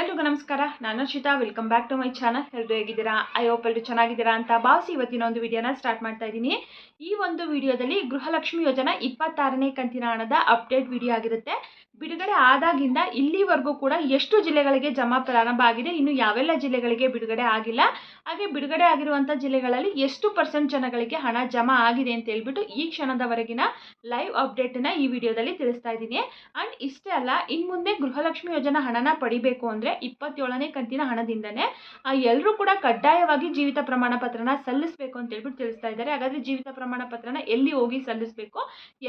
ಎಲ್ರಿಗೂ ನಮಸ್ಕಾರ. ನಾನು Shita welcome back to my channel ಎಲ್ಲರೂ ಹೇಗಿದ್ದೀರಾ? ಐ ಹೋಪ್ ಎಲ್ಲರೂ ಚೆನ್ನಾಗಿದ್ದೀರಾ ಅಂತ ಭಾವಿಸಿ ಇವತ್ತಿನ ಒಂದು ವಿಡಿಯೋನ ಸ್ಟಾರ್ಟ್ ಮಾಡ್ತಾ ಇದ್ದೀನಿ. ಈ ಒಂದು ವಿಡಿಯೋದಲ್ಲಿ ಗೃಹಲಕ್ಷ್ಮಿ ಯೋಜನಾ ಇಪ್ಪತ್ತಾರನೇ ಕಂತಿನ ಹಣದ ಅಪ್ಡೇಟ್ ವಿಡಿಯೋ ಆಗಿರುತ್ತೆ. ಬಿಡುಗಡೆ ಆದಾಗಿಂದ ಇಲ್ಲಿವರೆಗೂ ಕೂಡ ಎಷ್ಟು ಜಿಲ್ಲೆಗಳಿಗೆ ಜಮಾ ಪ್ರಾರಂಭ ಆಗಿದೆ, ಇನ್ನು ಯಾವೆಲ್ಲ ಜಿಲ್ಲೆಗಳಿಗೆ ಬಿಡುಗಡೆ ಆಗಿಲ್ಲ. ಹಾಗೆ ಬಿಡುಗಡೆ ಆಗಿರುವಂಥ ಜಿಲ್ಲೆಗಳಲ್ಲಿ ಎಷ್ಟು ಪರ್ಸೆಂಟ್ ಜನಗಳಿಗೆ ಹಣ ಜಮಾ ಆಗಿದೆ ಅಂತ ಹೇಳ್ಬಿಟ್ಟು ಈ ಕ್ಷಣದವರೆಗಿನ ಲೈವ್ ಅಪ್ಡೇಟನ್ನ ಈ ವಿಡಿಯೋದಲ್ಲಿ ತಿಳಿಸ್ತಾ ಇದ್ದೀನಿ. ಆ್ಯಂಡ್ ಇಷ್ಟೇ ಅಲ್ಲ ಇನ್ನು ಮುಂದೆ ಗೃಹಲಕ್ಷ್ಮಿ ಯೋಜನಾ ಹಣನ ಪಡಿಬೇಕು ಅಂದರೆ ಇಪ್ಪತ್ತೇಳನೇ ಕಂತಿನ ಹಣದಿಂದನೇ ಎಲ್ಲರೂ ಕೂಡ ಕಡ್ಡಾಯವಾಗಿ ಜೀವಿತ ಪ್ರಮಾಣ ಪತ್ರನ ಸಲ್ಲಿಸಬೇಕು ಅಂತ ಹೇಳ್ಬಿಟ್ಟು ತಿಳಿಸ್ತಾ ಇದ್ದಾರೆ. ಹಾಗಾದರೆ ಜೀವಿತ ಪ್ರಮಾಣ ಪತ್ರನ ಎಲ್ಲಿ ಹೋಗಿ ಸಲ್ಲಿಸಬೇಕು?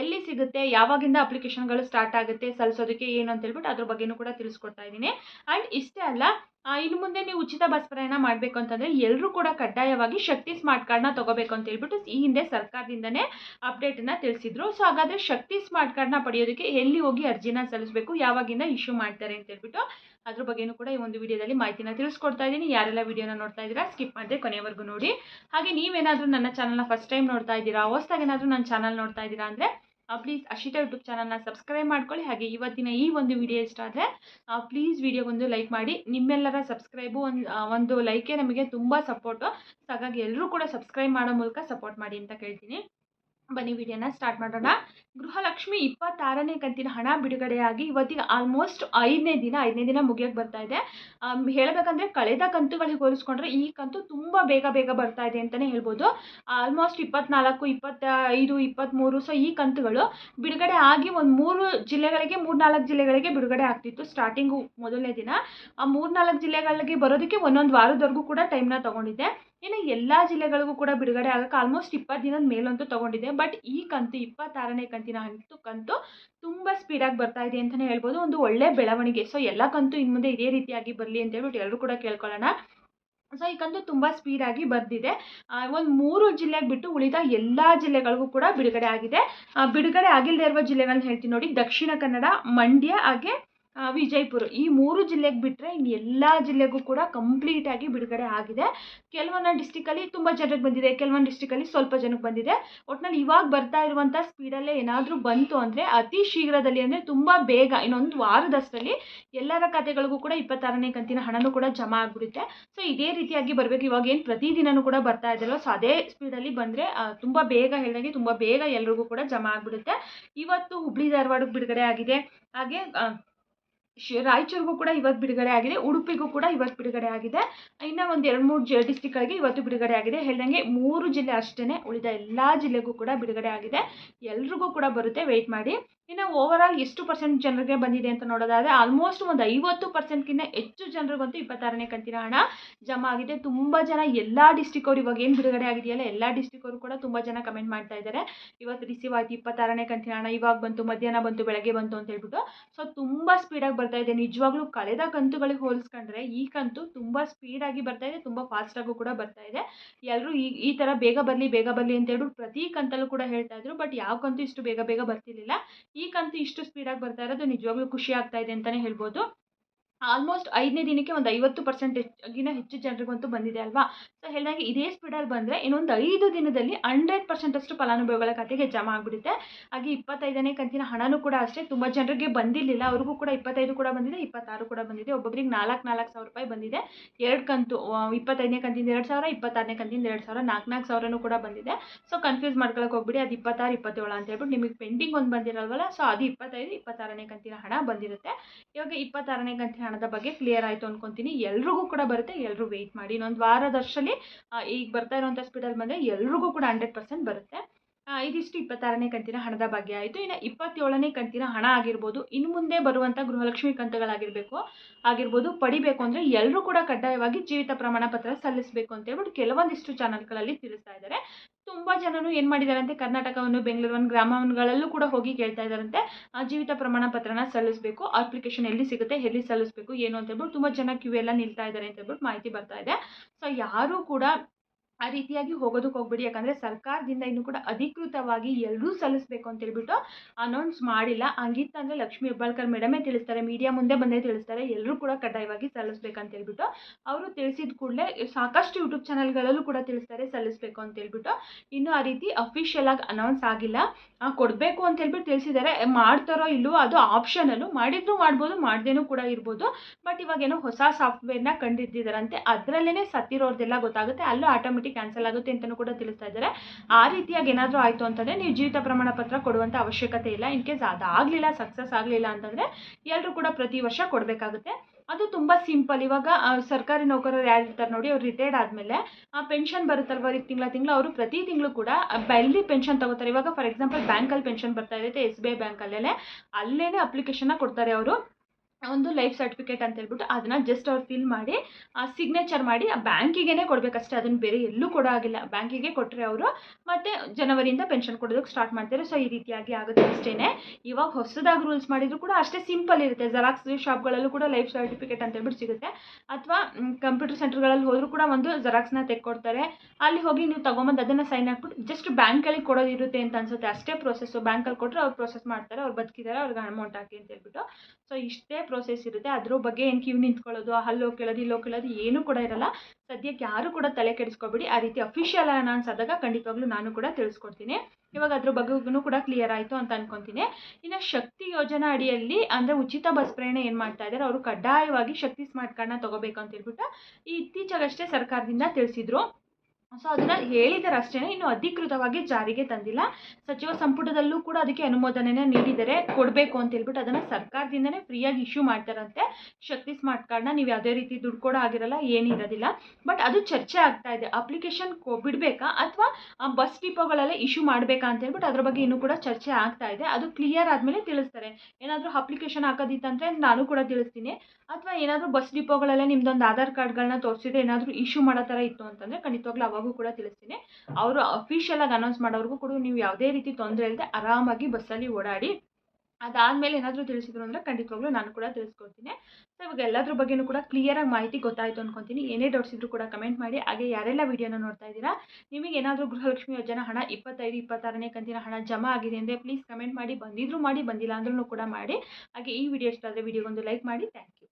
ಎಲ್ಲಿ ಸಿಗುತ್ತೆ? ಯಾವಾಗಿಂದ ಅಪ್ಲಿಕೇಶನ್ಗಳು ಸ್ಟಾರ್ಟ್ ಆಗುತ್ತೆ? ಸಲ್ಲಿಸೋದಕ್ಕೆ ಏನು ಅಂತ ಹೇಳ್ಬಿಟ್ಟು ಅದ್ರ ಬಗ್ಗೆನೂ ಕೂಡ ತಿಳಿಸ್ಕೊಡ್ತಾ ಇದ್ದೀನಿ. ಆ್ಯಂಡ್ ಇಷ್ಟೇ ಅಲ್ಲ ಇನ್ನು ಮುಂದೆ ನೀವು ಉಚಿತ ಬಸ್ ಪ್ರಯಾಣ ಮಾಡಬೇಕು ಅಂತಂದರೆ ಎಲ್ಲರೂ ಕೂಡ ಕಡ್ಡಾಯವಾಗಿ ಶಕ್ತಿ ಸ್ಮಾರ್ಟ್ ಕಾರ್ಡ್ನ ತಗೋಬೇಕು ಅಂತ ಹೇಳ್ಬಿಟ್ಟು ಈ ಹಿಂದೆ ಸರ್ಕಾರದಿಂದನೇ ಅಪ್ಡೇಟನ್ನು ತಿಳಿಸಿದ್ರು. ಸೊ ಹಾಗಾದರೆ ಶಕ್ತಿ ಸ್ಮಾರ್ಟ್ ಕಾರ್ಡ್ನ ಪಡೆಯೋದಕ್ಕೆ ಎಲ್ಲಿ ಹೋಗಿ ಅರ್ಜಿನ ಸಲ್ಲಿಸಬೇಕು, ಯಾವಾಗಿಂದ ಇಶ್ಯೂ ಮಾಡ್ತಾರೆ ಅಂತ ಹೇಳ್ಬಿಟ್ಟು ಅದ್ರ ಬಗ್ಗೆನೂ ಕೂಡ ಈ ಒಂದು ವಿಡಿಯೋದಲ್ಲಿ ಮಾಹಿತಿನ ತಿಳಿಸ್ಕೊಡ್ತಾ ಇದ್ದೀನಿ. ಯಾರೆಲ್ಲ ವಿಡಿಯೋನ ನೋಡ್ತಾ ಇದ್ದೀರಾ ಸ್ಕಿಪ್ ಮಾಡಿದೆ ಕೊನೆವರೆಗೂ ನೋಡಿ. ಹಾಗೆ ನೀವೇನಾದರೂ ನನ್ನ ಚಾನಲ್ನ ಫಸ್ಟ್ ಟೈಮ್ ನೋಡ್ತಾ ಇದ್ದೀರಾ ಹೊಸ್ದಾಗೇನಾದರೂ ನನ್ನ ಚಾನಲ್ ನೋಡ್ತಾ ಇದ್ದೀರಾ ಅಂದರೆ ಪ್ಲೀಸ್ ಅಶಿತಾ ಯೂಟ್ಯೂಬ್ ಚಾನಲ್ನ ಸಬ್ಸ್ಕ್ರೈಬ್ ಮಾಡ್ಕೊಳ್ಳಿ. ಹಾಗೆ ಇವತ್ತಿನ ಈ ಒಂದು ವಿಡಿಯೋ ಇಷ್ಟ ಆದರೆ ಪ್ಲೀಸ್ ವಿಡಿಯೋಗೊಂದು ಲೈಕ್ ಮಾಡಿ. ನಿಮ್ಮೆಲ್ಲರ ಸಬ್ಸ್ಕ್ರೈಬು ಒಂದು ಒಂದು ಲೈಕೆ ನಮಗೆ ತುಂಬ ಸಪೋರ್ಟು ಹಾಗಾಗಿ ಎಲ್ಲರೂ ಕೂಡ ಸಬ್ಸ್ಕ್ರೈಬ್ ಮಾಡೋ ಮೂಲಕ ಸಪೋರ್ಟ್ ಮಾಡಿ ಅಂತ ಕೇಳ್ತೀನಿ. ಬನ್ನಿ ವಿಡಿಯೋನ ಸ್ಟಾರ್ಟ್ ಮಾಡೋಣ. ಗೃಹಲಕ್ಷ್ಮಿ ಇಪ್ಪತ್ತಾರನೇ ಕಂತಿನ ಹಣ ಬಿಡುಗಡೆಯಾಗಿ ಇವತ್ತಿಗೆ ಆಲ್ಮೋಸ್ಟ್ ಐದನೇ ದಿನ ಐದನೇ ದಿನ ಮುಗಿಯೋಕೆ ಬರ್ತಾ ಇದೆ. ಹೇಳಬೇಕಂದ್ರೆ ಕಳೆದ ಕಂತುಗಳಿಗೆ ಹೋಲಿಸ್ಕೊಂಡ್ರೆ ಈ ಕಂತು ತುಂಬ ಬೇಗ ಬೇಗ ಬರ್ತಾ ಇದೆ ಅಂತಲೇ ಹೇಳ್ಬೋದು. ಆಲ್ಮೋಸ್ಟ್ ಇಪ್ಪತ್ನಾಲ್ಕು, ಇಪ್ಪತ್ತೈದು ಇಪ್ಪತ್ತ್ಮೂರು ಸೊ ಈ ಕಂತುಗಳು ಬಿಡುಗಡೆ ಆಗಿ ಒಂದು ಮೂರು ಜಿಲ್ಲೆಗಳಿಗೆ, ಮೂರ್ನಾಲ್ಕು ಜಿಲ್ಲೆಗಳಿಗೆ ಬಿಡುಗಡೆ ಆಗ್ತಿತ್ತು ಸ್ಟಾರ್ಟಿಂಗು ಮೊದಲನೇ ದಿನ. ಆ ಮೂರ್ನಾಲ್ಕು ಜಿಲ್ಲೆಗಳಿಗೆ ಬರೋದಕ್ಕೆ ಒಂದೊಂದು ವಾರದವರೆಗೂ ಕೂಡ ಟೈಮ್ನ ತೊಗೊಂಡಿದ್ದೆ. ಇನ್ನು ಎಲ್ಲ ಜಿಲ್ಲೆಗಳಿಗೂ ಕೂಡ ಬಿಡುಗಡೆ ಆಗೋಕ್ಕೆ ಆಲ್ಮೋಸ್ಟ್ ಇಪ್ಪತ್ತು ದಿನದ ಮೇಲಂತೂ ತೊಗೊಂಡಿದೆ. ಬಟ್ ಈ ಕಂತು, ಇಪ್ಪತ್ತಾರನೇ ಕಂತಿನ ಹಂತು ಕಂತು ತುಂಬ ಸ್ಪೀಡಾಗಿ ಬರ್ತಾ ಇದೆ ಅಂತಲೇ ಹೇಳ್ಬೋದು. ಒಂದು ಒಳ್ಳೆ ಬೆಳವಣಿಗೆ. ಸೊ ಎಲ್ಲ ಕಂತು ಇನ್ನು ಮುಂದೆ ಇದೇ ರೀತಿಯಾಗಿ ಬರಲಿ ಅಂತ ಹೇಳ್ಬಿಟ್ಟು ಎಲ್ಲರೂ ಕೂಡ ಕೇಳ್ಕೊಳ್ಳೋಣ. ಸೊ ಈ ಕಂತು ತುಂಬ ಸ್ಪೀಡಾಗಿ ಬಂದಿದೆ ಒಂದು ಮೂರು ಜಿಲ್ಲೆಗೆ ಬಿಟ್ಟು ಉಳಿದ ಎಲ್ಲ ಜಿಲ್ಲೆಗಳಿಗೂ ಕೂಡ ಬಿಡುಗಡೆ ಆಗಿದೆ. ಬಿಡುಗಡೆ ಆಗಿಲ್ಲದೆ ಇರುವ ಜಿಲ್ಲೆಗಳನ್ನ ಹೇಳ್ತೀನಿ ನೋಡಿ. ದಕ್ಷಿಣ ಕನ್ನಡ, ಮಂಡ್ಯ ಹಾಗೆ ವಿಜಯಪುರ. ಈ ಮೂರು ಜಿಲ್ಲೆಗೆ ಬಿಟ್ಟರೆ ಇನ್ನು ಎಲ್ಲ ಜಿಲ್ಲೆಗೂ ಕೂಡ ಕಂಪ್ಲೀಟಾಗಿ ಬಿಡುಗಡೆ ಆಗಿದೆ. ಕೆಲವೊಂದು ಡಿಸ್ಟಿಕಲ್ಲಿ ತುಂಬ ಜನಕ್ಕೆ ಬಂದಿದೆ, ಕೆಲವೊಂದು ಡಿಸ್ಟಿಕಲ್ಲಿ ಸ್ವಲ್ಪ ಜನಕ್ಕೆ ಬಂದಿದೆ. ಒಟ್ನಲ್ಲಿ ಇವಾಗ ಬರ್ತಾ ಇರುವಂಥ ಸ್ಪೀಡಲ್ಲೇ ಏನಾದರೂ ಬಂತು ಅಂದರೆ ಅತಿ ಶೀಘ್ರದಲ್ಲಿ ಅಂದರೆ ತುಂಬ ಬೇಗ, ಇನ್ನೊಂದು ವಾರದಷ್ಟರಲ್ಲಿ ಎಲ್ಲರ ಖಾತೆಗಳಿಗೂ ಕೂಡ ಇಪ್ಪತ್ತಾರನೇ ಕಂತಿನ ಹಣನೂ ಕೂಡ ಜಮಾ ಆಗಿಬಿಡುತ್ತೆ. ಸೊ ಇದೇ ರೀತಿಯಾಗಿ ಬರಬೇಕು. ಇವಾಗ ಏನು ಪ್ರತಿದಿನವೂ ಕೂಡ ಬರ್ತಾ ಇದ್ದಾರೋ ಸೊ ಅದೇ ಸ್ಪೀಡಲ್ಲಿ ಬಂದರೆ ತುಂಬ ಬೇಗ ಹೇಳಿದಾಗೆ ತುಂಬ ಬೇಗ ಎಲ್ರಿಗೂ ಕೂಡ ಜಮಾ ಆಗಿಬಿಡುತ್ತೆ. ಇವತ್ತು ಹುಬ್ಳಿ ಧಾರವಾಡಕ್ಕೆ ಬಿಡುಗಡೆ ಆಗಿದೆ. ಹಾಗೆ ರಾಯಚೂರಿಗೂ ಕೂಡ ಇವತ್ತು ಬಿಡುಗಡೆ ಆಗಿದೆ, ಉಡುಪಿಗೂ ಕೂಡ ಇವತ್ತು ಬಿಡುಗಡೆ ಆಗಿದೆ. ಇನ್ನು ಒಂದು ಎರಡು ಮೂರು ಜ, ಡಿಸ್ಟಿಕ್ಗಳಿಗೆ ಇವತ್ತು ಬಿಡುಗಡೆ ಆಗಿದೆ. ಹೇಳ್ದಂಗೆ ಮೂರು ಜಿಲ್ಲೆ ಅಷ್ಟೇ ಉಳಿದ ಎಲ್ಲ ಜಿಲ್ಲೆಗೂ ಕೂಡ ಬಿಡುಗಡೆ ಆಗಿದೆ. ಎಲ್ರಿಗೂ ಕೂಡ ಬರುತ್ತೆ ವೆಯ್ಟ್ ಮಾಡಿ. ಇನ್ನು ಓವರಾಲ್ ಎಷ್ಟು ಪರ್ಸೆಂಟ್ ಜನರಿಗೆ ಬಂದಿದೆ ಅಂತ ನೋಡೋದಾದರೆ ಆಲ್ಮೋಸ್ಟ್ ಒಂದು ಐವತ್ತು ಪರ್ಸೆಂಟ್ಗಿಂತ ಹೆಚ್ಚು ಜನರಿಗಂತೂ ಇಪ್ಪತ್ತಾರನೇ ಕಂತಿನ ಹಣ ಜಮಾ ಆಗಿದೆ. ತುಂಬ ಜನ ಎಲ್ಲ ಡಿಸ್ಟಿಕ್ ಅವ್ರು ಇವಾಗ ಏನು ಬಿಡುಗಡೆ ಆಗಿದೆಯಲ್ಲ ಎಲ್ಲ ಡಿಸ್ಟಿಕ್ ಅವರು ಕೂಡ ತುಂಬ ಜನ ಕಮೆಂಟ್ ಮಾಡ್ತಾ ಇದ್ದಾರೆ. ಇವತ್ತು ರಿಸೀವ್ ಆಯ್ತು ಇಪ್ಪತ್ತಾರನೇ ಕಂತಿನ ಹಣ, ಇವಾಗ ಬಂತು, ಮಧ್ಯಾಹ್ನ ಬಂತು, ಬೆಳಗ್ಗೆ ಬಂತು ಅಂತ ಹೇಳ್ಬಿಟ್ಟು. ಸೊ ತುಂಬ ಸ್ಪೀಡಾಗಿ ಬರ್ತಾ ಇದೆ. ನಿಜವಾಗ್ಲೂ ಕಳೆದ ಕಂತುಗಳಿಗೆ ಹೋಲಿಸ್ಕೊಂಡ್ರೆ ಈ ಕಂತು ತುಂಬ ಸ್ಪೀಡಾಗಿ ಬರ್ತಾ ಇದೆ. ತುಂಬ ಫಾಸ್ಟಾಗೂ ಕೂಡ ಬರ್ತಾ ಇದೆ. ಎಲ್ಲರೂ ಈ ಈ ಥರ ಬೇಗ ಬರಲಿ ಬೇಗ ಬರಲಿ ಅಂತ ಹೇಳ್ಬಿಟ್ಟು ಪ್ರತಿ ಕಂತಲ್ಲೂ ಕೂಡ ಹೇಳ್ತಾ ಇದ್ರು. ಬಟ್ ಯಾವ ಕಂತು ಇಷ್ಟು ಬೇಗ ಬೇಗ ಬರ್ತಿರ್ಲಿಲ್ಲ. ಈ ಕಂತು ಇಷ್ಟು ಸ್ಪೀಡಾಗಿ ಬರ್ತಾ ಇರೋದು ನಿಜವಾಗ್ಲೂ ಖುಷಿ ಆಗ್ತಾ ಇದೆ ಅಂತಲೇ ಹೇಳ್ಬೋದು. ಆಲ್ಮೋಸ್ಟ್ ಐದನೇ ದಿನಕ್ಕೆ ಒಂದು ಐವತ್ತು ಪರ್ಸೆಂಟ್ ಹೆಚ್ಚಿನ ಹೆಚ್ಚು ಜನರಿಗಂತೂ ಬಂದಿದೆ ಅಲ್ವಾ? ಸೊ ಹೇಳಿದಾಗೆ ಇದೇ ಸ್ಪೀಡಲ್ಲಿ ಬಂದರೆ ಇನ್ನೊಂದು ಐದು ದಿನದಲ್ಲಿ ಹಂಡ್ರೆಡ್ ಪರ್ಸೆಂಟಷ್ಟು ಫಲಾನುಭವಿಗಳ ಖಾತೆಗೆ ಜಮಾ ಆಗಿಬಿಡುತ್ತೆ. ಹಾಗೆ ಇಪ್ಪತ್ತೈದನೇ ಕಂತಿನ ಹಣನೂ ಕೂಡ ಅಷ್ಟೇ, ತುಂಬ ಜನರಿಗೆ ಬಂದಿರಲಿಲ್ಲ. ಅವ್ರಿಗೂ ಕೂಡ ಇಪ್ಪತ್ತೈದು ಕೂಡ ಬಂದಿದೆ, ಇಪ್ಪತ್ತಾರು ಕೂಡ ಬಂದಿದೆ. ಒಬ್ಬೊಬ್ಬರಿಗೆ ನಾಲ್ಕು ನಾಲ್ಕು ಸಾವಿರ ರೂಪಾಯಿ ಬಂದಿದೆ. ಎರಡು ಕಂತು ಇಪ್ಪತ್ತೈದನೇ ಕಂತಿಂದ ಎರಡು ಸಾವಿರ, ಇಪ್ಪತ್ತಾರನೇ ಕಂತಿಂದ ಎರಡು ಸಾವಿರ, ನಾಲ್ಕು ನಾಲ್ಕು ಸಾವಿರನೂ ಕೂಡ ಬಂದಿದೆ. ಸೊ ಕನ್ಫ್ಯೂಸ್ ಮಾಡ್ಕೊಳಕ್ಕೆ ಹೋಗ್ಬಿಡಿ. ಅದು ಇಪ್ಪತ್ತಾರು, ಇಪ್ಪತ್ತೇಳು ಅಂತ ಹೇಳ್ಬಿಟ್ಟು ನಿಮಗೆ ಪೆಂಡಿಂಗ್ ಒಂದು ಬಂದಿರಲ್ವಲ್ಲ? ಸೊ ಅದು ಇಪ್ಪತ್ತೈದು, ಇಪ್ಪತ್ತಾರನೇ ಕಂತಿನ ಹಣ ಬಂದಿರುತ್ತೆ. ಇವಾಗ ಇಪ್ಪತ್ತಾರನೇ ಕಂತಿನ ಹಣದ ಬಗ್ಗೆ ಕ್ಲಿಯರ್ ಆಯಿತು ಅನ್ಕೊತೀನಿ. ಎಲ್ರಿಗೂ ಕೂಡ ಬರುತ್ತೆ. ಎಲ್ಲರೂ ವೆಯ್ಟ್ ಮಾಡಿ. ಇನ್ನೊಂದು ವಾರದಷ್ಟರಲ್ಲಿ ಈಗ ಬರ್ತಾ ಇರುವಂಥ ಸ್ಪೀಡಲ್ಲಿ ಬಂದರೆ ಎಲ್ರಿಗೂ ಕೂಡ ಹಂಡ್ರೆಡ್ ಪರ್ಸೆಂಟ್ ಬರುತ್ತೆ. ಇದಿಷ್ಟು ಇಪ್ಪತ್ತಾರನೇ ಕಂತಿನ ಹಣದ ಬಗ್ಗೆ ಆಯಿತು. ಇನ್ನು ಇಪ್ಪತ್ತೇಳನೇ ಕಂತಿನ ಹಣ ಆಗಿರ್ಬೋದು ಇನ್ನು ಮುಂದೆ ಬರುವಂಥ ಗೃಹಲಕ್ಷ್ಮಿ ಕಂತುಗಳಾಗಿರಬೇಕು, ಆಗಿರ್ಬೋದು ಪಡಿಬೇಕು ಅಂದರೆ ಎಲ್ಲರೂ ಕೂಡ ಕಡ್ಡಾಯವಾಗಿ ಜೀವಿತ ಪ್ರಮಾಣ ಪತ್ರ ಸಲ್ಲಿಸಬೇಕು ಅಂತ ಹೇಳ್ಬಿಟ್ಟು ಕೆಲವೊಂದಿಷ್ಟು ಚಾನಲ್ಗಳಲ್ಲಿ ತಿಳಿಸ್ತಾ ಇದ್ದಾರೆ. ತುಂಬ ಜನನು ಏನು ಮಾಡಿದಾರಂತೆ? ಕರ್ನಾಟಕವನ್ನು, ಬೆಂಗಳೂರನ್ನು ಗ್ರಾಮಗಳಲ್ಲೂ ಕೂಡ ಹೋಗಿ ಕೇಳ್ತಾ ಇದ್ದಾರಂತೆ ಆ ಜೀವಿತ ಪ್ರಮಾಣ ಪತ್ರನ ಸಲ್ಲಿಸಬೇಕು ಅಪ್ಲಿಕೇಶನ್ ಎಲ್ಲಿ ಸಿಗುತ್ತೆ, ಎಲ್ಲಿ ಸಲ್ಲಿಸಬೇಕು, ಏನು ಅಂತ ಹೇಳ್ಬಿಟ್ಟು ತುಂಬ ಜನ ಕ್ಯೂ ಎಲ್ಲ ನಿಲ್ತಾ ಇದ್ದಾರೆ ಅಂತ ಹೇಳ್ಬಿಟ್ಟು ಮಾಹಿತಿ ಬರ್ತಾ ಇದೆ. ಸೊ ಯಾರೂ ಕೂಡ ಆ ರೀತಿಯಾಗಿ ಹೋಗೋದಕ್ಕೆ ಹೋಗ್ಬೇಡಿ. ಯಾಕಂದರೆ ಸರ್ಕಾರದಿಂದ ಇನ್ನೂ ಕೂಡ ಅಧಿಕೃತವಾಗಿ ಎಲ್ಲರೂ ಸಲ್ಲಿಸಬೇಕು ಅಂತ ಹೇಳ್ಬಿಟ್ಟು ಅನೌನ್ಸ್ ಮಾಡಿಲ್ಲ. ಹಂಗಿತ್ತಂದರೆ ಲಕ್ಷ್ಮೀ ಹೆಬ್ಬಾಳ್ಕರ್ ಮೇಡಮೇ ತಿಳಿಸ್ತಾರೆ ಮೀಡಿಯಾ ಮುಂದೆ ಬಂದೇ ತಿಳಿಸ್ತಾರೆ ಎಲ್ಲರೂ ಕೂಡ ಕಡ್ಡಾಯವಾಗಿ ಸಲ್ಲಿಸ್ಬೇಕಂತ ಹೇಳ್ಬಿಟ್ಟು ಅವರು ತಿಳಿಸಿದ ಕೂಡಲೇ ಸಾಕಷ್ಟು ಯೂಟ್ಯೂಬ್ ಚಾನಲ್ಗಳಲ್ಲೂ ಕೂಡ ತಿಳಿಸ್ತಾರೆ ಸಲ್ಲಿಸಬೇಕು ಅಂತ ಹೇಳ್ಬಿಟ್ಟು. ಇನ್ನೂ ಆ ರೀತಿ ಅಫಿಷಿಯಲ್ ಆಗಿ ಅನೌನ್ಸ್ ಆಗಿಲ್ಲ. ಕೊಡಬೇಕು ಅಂತ ಹೇಳ್ಬಿಟ್ಟು ತಿಳಿಸಿದ್ದಾರೆ. ಮಾಡ್ತಾರೋ ಇಲ್ಲೋ ಅದು ಆಪ್ಷನಲ್ಲು ಮಾಡಿದ್ರು ಮಾಡ್ಬೋದು, ಮಾಡ್ದೇನೂ ಕೂಡ ಇರ್ಬೋದು. ಬಟ್ ಇವಾಗ ಏನೋ ಹೊಸ ಸಾಫ್ಟ್ವೇರ್ನ ಕಂಡಿದ್ದಿದ್ದಾರಂತೆ. ಅದರಲ್ಲೇ ಸತ್ತಿರೋರ್ದೆಲ್ಲ ಗೊತ್ತಾಗುತ್ತೆ. ಅಲ್ಲೂ ಆಟೋಮೆಟಿಕ್ ಕ್ಯಾನ್ಸಲ್ ಆಗುತ್ತೆ ಅಂತಲೂ ಕೂಡ ತಿಳಿಸ್ತಾ ಇದ್ದಾರೆ. ಆ ರೀತಿಯಾಗಿ ಏನಾದರೂ ಆಯಿತು ಅಂತಂದರೆ ನೀವು ಜೀವಿತ ಪ್ರಮಾಣ ಪತ್ರ ಕೊಡುವಂಥ ಅವಶ್ಯಕತೆ ಇಲ್ಲ. ಇನ್ ಕೇಸ್ ಅದಾಗಲಿಲ್ಲ ಸಕ್ಸಸ್ ಆಗಲಿಲ್ಲ ಅಂತಂದರೆ ಎಲ್ಲರೂ ಕೂಡ ಪ್ರತಿ ವರ್ಷ ಕೊಡಬೇಕಾಗುತ್ತೆ. ಅದು ತುಂಬ ಸಿಂಪಲ್ ಇವಾಗ ಸರ್ಕಾರಿ ನೌಕರರು ಯಾರು ಇರ್ತಾರೆ ನೋಡಿ, ಅವ್ರು ರಿಟೈರ್ಡ್ ಆದಮೇಲೆ, ಆ ಪೆನ್ಷನ್ ಬರುತ್ತಲ್ವ ಅವ್ರಿಗೆ ತಿಂಗಳ ತಿಂಗಳು ಅವರು ಪ್ರತಿ ತಿಂಗಳು ಕೂಡ ಬೆಲ್ಲಿ ಪೆನ್ಷನ್ ತಗೋತಾರೆ. ಇವಾಗ ಫಾರ್ ಎಕ್ಸಾಂಪಲ್ ಬ್ಯಾಂಕಲ್ಲಿ ಪೆನ್ಷನ್ ಬರ್ತಾ ಇರುತ್ತೆ ಎಸ್ ಬಿ ಐ ಬ್ಯಾಂಕಲ್ಲೇ ಅಲ್ಲೇ ಅಪ್ಲಿಕೇಶನ್ನ ಕೊಡ್ತಾರೆ ಅವರು. ಒಂದು ಲೈಫ್ ಸರ್ಟಿಫಿಕೇಟ್ ಅಂತ ಹೇಳ್ಬಿಟ್ಟು ಅದನ್ನ ಜಸ್ಟ್ ಅವ್ರು ಫಿಲ್ ಮಾಡಿ ಸಿಗ್ನೇಚರ್ ಮಾಡಿ, ಆ ಬ್ಯಾಂಕಿಗೆ ಕೊಡಬೇಕಷ್ಟೇ. ಅದನ್ನು ಬೇರೆ ಎಲ್ಲೂ ಕೊಡೋ ಆಗಿಲ್ಲ. ಬ್ಯಾಂಕಿಗೆ ಕೊಟ್ಟರೆ ಅವರು ಮತ್ತು ಜನವರಿಯಿಂದ ಪೆನ್ಷನ್ ಕೊಡೋದಕ್ಕೆ ಸ್ಟಾರ್ಟ್ ಮಾಡ್ತಾರೆ. ಸೊ ಈ ರೀತಿಯಾಗಿ ಆಗುತ್ತೆ ಅಷ್ಟೇ ಇವಾಗ ಹೊಸದಾಗಿ ರೂಲ್ಸ್ ಮಾಡಿದ್ರು ಕೂಡ ಅಷ್ಟೇ ಸಿಂಪಲ್ ಇರುತ್ತೆ. ಜೆರಾಕ್ಸ್ ಶಾಪ್ಗಳಲ್ಲೂ ಕೂಡ ಲೈಫ್ ಸರ್ಟಿಫಿಕೇಟ್ ಅಂತ ಹೇಳ್ಬಿಟ್ಟು ಸಿಗುತ್ತೆ. ಅಥವಾ ಕಂಪ್ಯೂಟರ್ ಸೆಂಟರ್ಗಳಲ್ಲಿ ಹೋದರೂ ಕೂಡ ಒಂದು ಜೆರಾಕ್ಸ್ನ ತೆಕ್ಕೊಡ್ತಾರೆ. ಅಲ್ಲಿ ಹೋಗಿ ನೀವು ತೊಗೊಂಬಂದು ಅದನ್ನು ಸೈನ್ ಹಾಕ್ಬಿಟ್ಟು ಜಸ್ಟ್ ಬ್ಯಾಂಕಲ್ಲಿ ಕೊಡೋದಿರುತ್ತೆ ಅಂತ ಅನ್ಸುತ್ತೆ. ಅಷ್ಟೇ ಪ್ರೊಸೆಸ್ಸು ಬ್ಯಾಂಕಲ್ಲಿ ಕೊಟ್ಟರೆ ಅವ್ರು ಪ್ರೊಸೆಸ್ ಮಾಡ್ತಾರೆ. ಅವ್ರು ಬದುಕಿದ್ದಾರೆ ಅವ್ರಿಗೆ ಅಮೌಂಟ್ ಹಾಕಿ ಅಂತ ಹೇಳ್ಬಿಟ್ಟು. ಸೊ ಇಷ್ಟೇ ಪ್ರೋಸೆಸ್ ಇರುತ್ತೆ. ಅದ್ರ ಬಗ್ಗೆ ಏನು ಕ್ಯೂ ನಿಂತ್ಕೊಳ್ಳೋದು ಹಲ್ಲು ಕೇಳೋದು, ಇಲ್ಲಿ ಕೇಳೋದು ಏನೂ ಕೂಡ ಇರಲ್ಲ. ಸದ್ಯಕ್ಕೆ ಯಾರು ಕೂಡ ತಲೆ ಕೆಡಿಸ್ಕೊಬೇಡಿ. ಆ ರೀತಿ ಅಫಿಷಿಯಲ್ ಅನೌನ್ಸ್ ಆದಾಗ ಖಂಡಿತವಾಗ್ಲೂ ನಾನು ಕೂಡ ತಿಳಿಸ್ಕೊಡ್ತೀನಿ. ಇವಾಗ ಅದ್ರ ಬಗ್ಗೆಗೂ ಕೂಡ ಕ್ಲಿಯರ್ ಆಯಿತು ಅಂತ ಅನ್ಕೊತೀನಿ. ಇನ್ನು ಶಕ್ತಿ ಯೋಜನಾ ಅಡಿಯಲ್ಲಿ ಅಂದರೆ ಉಚಿತ ಬಸ್ ಪ್ರಯಾಣ ಏನು ಮಾಡ್ತಾ ಇದ್ದಾರೆ ಅವರು ಕಡ್ಡಾಯವಾಗಿ ಶಕ್ತಿ ಸ್ಮಾರ್ಟ್ ಕಾರ್ಡ್ನ ತೊಗೋಬೇಕು ಅಂತ ಹೇಳ್ಬಿಟ್ಟು ಈ ಇತ್ತೀಚೆಗಷ್ಟೇ ಸರ್ಕಾರದಿಂದ ತಿಳಿಸಿದ್ರು. ಸೊ ಅದನ್ನು ಹೇಳಿದ್ದಾರೆ ಅಷ್ಟೇ ಇನ್ನು ಅಧಿಕೃತವಾಗಿ ಜಾರಿಗೆ ತಂದಿಲ್ಲ. ಸಚಿವ ಸಂಪುಟದಲ್ಲೂ ಕೂಡ ಅದಕ್ಕೆ ಅನುಮೋದನೆನ ನೀಡಿದ್ದಾರೆ ಕೊಡಬೇಕು ಅಂತ ಹೇಳ್ಬಿಟ್ಟು ಅದನ್ನು ಸರ್ಕಾರದಿಂದನೇ ಫ್ರೀಯಾಗಿ ಇಶ್ಯೂ ಮಾಡ್ತಾರಂತೆ. ಶಕ್ತಿ ಸ್ಮಾರ್ಟ್ ಕಾರ್ಡ್ನ ನೀವು ಯಾವುದೇ ರೀತಿ ದುಡ್ಡು ಕೂಡ ಆಗಿರಲ್ಲ ಏನಿರೋದಿಲ್ಲ ಬಟ್ ಅದು ಚರ್ಚೆ ಆಗ್ತಾ ಇದೆ. ಅಪ್ಲಿಕೇಶನ್ ಕೊ ಬಿಡಬೇಕಾ ಅಥವಾ ಬಸ್ ಡಿಪೋಗಳಲ್ಲೇ ಇಶ್ಯೂ ಮಾಡಬೇಕಾ ಅಂತ ಹೇಳ್ಬಿಟ್ಟು ಅದ್ರ ಬಗ್ಗೆ ಇನ್ನೂ ಕೂಡ ಚರ್ಚೆ ಆಗ್ತಾ ಇದೆ. ಅದು ಕ್ಲಿಯರ್ ಆದಮೇಲೆ ತಿಳಿಸ್ತಾರೆ. ಏನಾದರೂ ಅಪ್ಲಿಕೇಶನ್ ಹಾಕೋದಿತ್ತಂದರೆ ನಾನು ಕೂಡ ತಿಳಿಸ್ತೀನಿ. ಅಥವಾ ಏನಾದರೂ ಬಸ್ ಡಿಪೋಗಳಲ್ಲೇ ನಿಮ್ದೊಂದು ಆಧಾರ್ ಕಾರ್ಡ್ಗಳನ್ನ ತೋರಿಸಿದ್ರೆ ಏನಾದರೂ ಇಶ್ಯೂ ಮಾಡೋ ಥರ ಇತ್ತು ಅಂತಂದರೆ ಖಂಡಿತವಾಗ್ಲೂ ಅವಾಗೂ ಕೂಡ ತಿಳಿಸ್ತೀನಿ. ಅವರು ಅಫಿಷಿಯಲ್ ಆಗಿ ಅನೌನ್ಸ್ ಮಾಡೋರ್ಗೂ ಕೂಡ ನೀವು ಯಾವುದೇ ರೀತಿ ತೊಂದರೆ ಇಲ್ಲದೆ ಆರಾಮಾಗಿ ಬಸ್ಸಲ್ಲಿ ಓಡಾಡಿ, ಅದಾದ್ಮೇಲೆ ಏನಾದರೂ ತಿಳಿಸಿದ್ರು ಅಂದರೆ ಖಂಡಿತವಾಗ್ಲೂ ನಾನು ಕೂಡ ತಿಳಿಸ್ಕೊಡ್ತೀನಿ. ಸೊ ಇವಾಗ ಎಲ್ಲದ್ರ ಬಗ್ಗೆನೂ ಕೂಡ ಕ್ಲಿಯರಾಗಿ ಮಾಹಿತಿ ಗೊತ್ತಾಯಿತು ಅನ್ಕೊತೀನಿ. ಏನೇ ಡೌಟ್ಸ್ ಇದ್ರೂ ಕೂಡ ಕಮೆಂಟ್ ಮಾಡಿ. ಹಾಗೆ ಯಾರೆಲ್ಲ ವಿಡಿಯೋನ ನೋಡ್ತಾ ಇದ್ದೀರಾ, ನಿಮಗೆ ಏನಾದರೂ ಗೃಹಲಕ್ಷ್ಮಿ ಯೋಜನಾ ಹಣ ಇಪ್ಪತ್ತೈದು, ಇಪ್ಪತ್ತಾರನೇ ಕಂತಿನ ಹಣ ಜಮಾ ಆಗಿದೆ ಅಂದರೆ ಪ್ಲೀಸ್ ಕಮೆಂಟ್ ಮಾಡಿ. ಬಂದಿದ್ರು ಮಾಡಿ, ಬಂದಿಲ್ಲ ಅಂದ್ರೂ ಕೂಡ ಮಾಡಿ. ಹಾಗೆ ಈ ವಿಡಿಯೋ ಇಷ್ಟ ಆದರೆ ವಿಡಿಯೋಗೊಂದು ಲೈಕ್ ಮಾಡಿ. Thank you